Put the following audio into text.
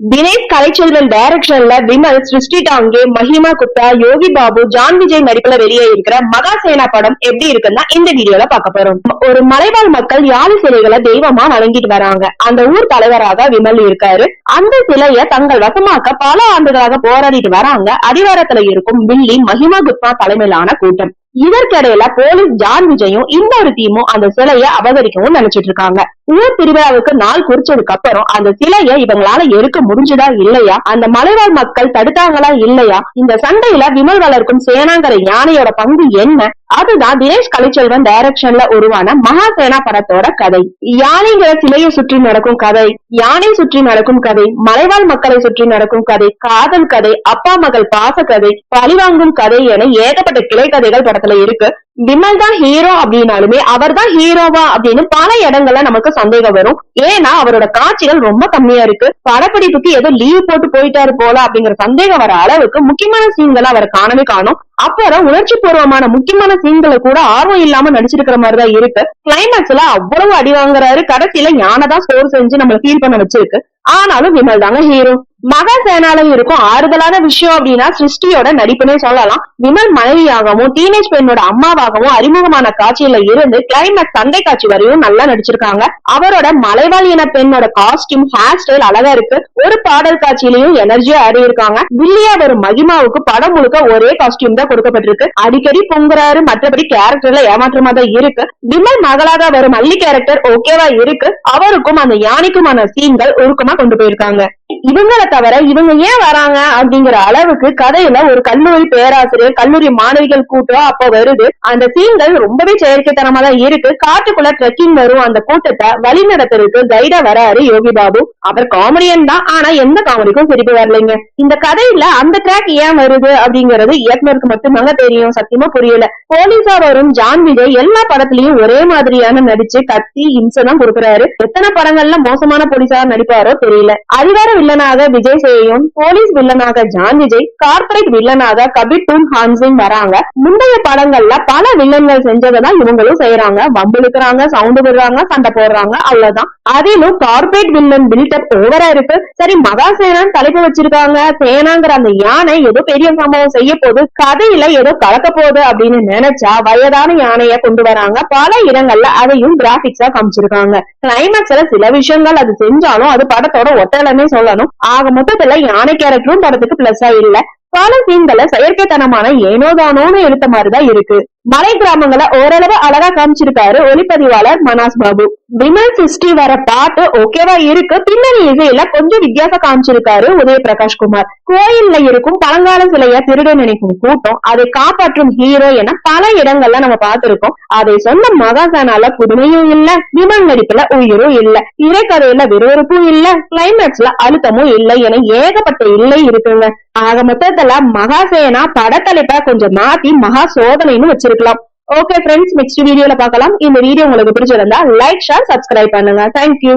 தினேஷ் கலைச்செல்வன் டைரக்ஷன்ல விமல் சிருஷ்டி டாங்கே மஹிமா குப்தா யோகி பாபு ஜான் விஜய் நடிப்புல வெளியே இருக்கிற மகாசேனா படம் எப்படி இருக்குன்னா இந்த வீடியோல பார்க்க போறோம். ஒரு மலைவாழ் மக்கள் யாழ் சிலைகளை தெய்வமா வழங்கிட்டு வராங்க. அந்த ஊர் தலைவராக விமல் இருக்காரு. அந்த சிலைய தங்கள் வசமாக்க பல ஆண்டுகளாக போராடிட்டு வராங்க. அதிகாரத்துல இருக்கும் வில்லி மஹிமா குப்தா தலைமையிலான கூட்டம். இதற்கிடையில போலீஸ் ஜான் விஜயும் இன்னொரு டீமும் அந்த சிலைய அபகரிக்கவும் நினைச்சிட்டு இருக்காங்க. ஊர் திருவிழாவுக்கு நாள் குறிச்சதுக்கு அப்புறம் அந்த சிலைய இவங்களால எடுக்க முடிஞ்சுதா இல்லையா? அந்த மலைவாழ் மக்கள் தடுத்தாங்களா இல்லையா? இந்த சண்டையில விமல் வளர்க்கும் சேனாங்கிற யானையோட பங்கு என்ன? அதுதான் தினேஷ் கலைச்செல்வன் டைரக்ஷன்ல உருவான மகாசேனா படத்தோட கதை. யானைங்கிற சிலையை சுற்றி நடக்கும் கதை யானை சுற்றி நடக்கும் கதை மலைவாழ் மக்களை சுற்றி நடக்கும் கதை காதல் கதை அப்பா மகள் பாச கதை பழிவாங்கும் கதை என ஏகப்பட்ட கிளை கதைகள் படத்துல இருக்கு. விமல் தான் ஹீரோ அப்படின்னாலுமே அவர் தான் ஹீரோவா அப்படின்னு பல இடங்கள்ல நமக்கு சந்தேகம் வரும். ஏன்னா அவரோட காட்சிகள் ரொம்ப கம்மியா இருக்கு. படப்பிடிப்புக்கு ஏதோ லீவ் போட்டு போயிட்டாரு போல அப்படிங்கிற சந்தேகம் வர அளவுக்கு முக்கியமான சீன்களை அவர் காணவே காணும். அப்புறம் உணர்ச்சி பூர்வமான முக்கியமான சீன்களை கூட ஆர்வம் இல்லாம நடிச்சிருக்கிற மாதிரிதான் இருக்கு. கிளைமேக்ஸ்ல அவ்வளவு அடி வாங்குறாரு. கடைசியில ஞானதான் ஸ்கோர் செஞ்சு நம்மள ஃபீல் பண்ண வச்சிருக்கு. ஆனாலும் விமல் தாங்க ஹீரோ மகா சேனாலயம் இருக்கும். ஆறுதலான விஷயம் அப்படின்னா சிருஷ்டியோட நடிப்புனே சொல்லலாம். விமல் மனைவியாகவும் டீனேஜ் பெண்ணோட அம்மாவாகவும் அறிமுகமான காட்சியில இருந்து கிளைமேக்ஸ் சண்டை காட்சி வரையும் நல்லா நடிச்சிருக்காங்க. அவரோட மலைவாழ் இன பெண்ணோட காஸ்டியூம் ஹேர் ஸ்டைல் அழகா இருக்கு. ஒரு பாடல் காட்சியிலையும் எனர்ஜியா ஆடி இருக்காங்க. வில்லியா வரும் மகிமாவுக்கு படம் முழுக்க ஒரே காஸ்டியூம் தான் கொடுக்கப்பட்டிருக்கு. அடிக்கடி பொங்குறாரு மற்றபடி கேரக்டர்ல ஏமாற்றமா தான் இருக்கு. விமல் மகளாக வரும் அள்ளி கேரக்டர் ஓகேவா இருக்கு. அவருக்கும் அந்த யானைக்குமான சீன்கள் ஒழுக்கமா கொண்டு போயிருக்காங்க. இவங்களை தவிர இவங்க ஏன் வராங்க அப்படிங்கிற அளவுக்கு கதையில ஒரு கல்லூரி பேராசிரியர் கல்லூரி மாணவிகள் கூட்டம் அப்ப வருது. அந்த சீன்கள் ரொம்பவே செயற்கைத்தனமா தான் இருக்கு. காட்டுக்குள்ள ட்ரெக்கிங் வரும். அந்த கூட்டத்தை வழி நடத்துறதுக்கு கைடா வராரு யோகி பாபு. அவர் காமெடியன் தான். ஆனா எந்த காமெடிக்கும் சிரிப்பு வரலைங்க. இந்த கதையில அந்த ட்ராக் ஏன் வருது அப்படிங்கறது இயக்குனருக்கு மட்டும்தாங்க தெரியும். சத்தியமா புரியல. போலீஸா வரும் ஜான் விஜய் எல்லா படத்திலயும் ஒரே மாதிரியான நடிச்சு கத்தி இம்சை தான் கொடுக்குறாரு. எத்தனை படங்கள்ல மோசமான போலீஸா நடிப்பாரோ தெரியல. அதிகார வில்லனாக விஜய் சேயும் போலீஸ் வில்லனாக ஜான் விஜய் கார்ப்பரேட் வில்லனாக கபிர் டூம் ஹான்சிங் வராங்க. முந்தைய படங்கள்ல பல வில்லன்கள் செஞ்சதான் இவங்களும் செய்யறாங்க வம்பிழுக்கிறாங்க சவுண்ட் விடுறாங்க சண்டை போடுறாங்க அவ்வளவுதான். அதிலும் கார்பரேட் வில்லன் பில்டப் ஓவரா இருக்கு. சரி மகாசேனான் தலைப்பு வச்சிருக்காங்க. சேனாங்கிற அந்த யானை ஏதோ பெரிய சம்பவம் செய்ய போது கதையில ஏதோ கலக்க போகுது அப்படின்னு நினைச்சா வயதான யானைய கொண்டு வராங்க. பல இடங்கள்ல அதையும் கிராபிக்ஸா காமிச்சிருக்காங்க. கிளைமேக்ஸ்ல சில விஷயங்கள் அது செஞ்சாலும் அது படத்தோட ஒட்டலன்னே சொல்லணும். ஆக மொத்தத்துல யானை கேரக்டரும் படத்துக்கு பிளஸ்ஸா இல்ல. பல சீன்களை செயற்கைத்தனமான ஏனோதானோன்னு எடுத்த மாதிரிதான் இருக்கு. மலை கிராமங்களை ஓரளவு அழகா காமிச்சிருக்காரு ஒளிப்பதிவாளர் மனாஸ் பாபு. விமல் சிஸ்டி வர பாட்டு ஓகேவா இருக்கு. பின்னணி இசையில கொஞ்சம் வித்தியாசம் காமிச்சிருக்காரு உதய பிரகாஷ் குமார். கோயில்ல இருக்கும் பழங்கால சிலைய திருட நினைக்கும் கூட்டம் அதை காப்பாற்றும் ஹீரோ என பல இடங்கள்ல நம்ம பார்த்திருக்கோம். அதை சொன்ன மகாசானால புதுமையும் இல்ல விமல் நடிப்புல உயிரும் இல்ல திரைக்கதையில விறுவிறுப்பும் இல்ல கிளைமேக்ஸ்ல அழுத்தமும் இல்லை என ஏகப்பட்ட இல்லை இருக்குங்க. ஆக மொத்தத்துல மகாசேனா படத்தலைப்ப கொஞ்சம் மாத்தி மகா சோதனைன்னு வச்சிருக்கலாம் ஓகே ஃப்ரெண்ட்ஸ் நெக்ஸ்ட் வீடியோல பார்க்கலாம். இந்த வீடியோ உங்களுக்கு பிடிச்சிருந்தா லைக் ஷேர் சப்ஸ்கிரைப் பண்ணுங்க. Thank you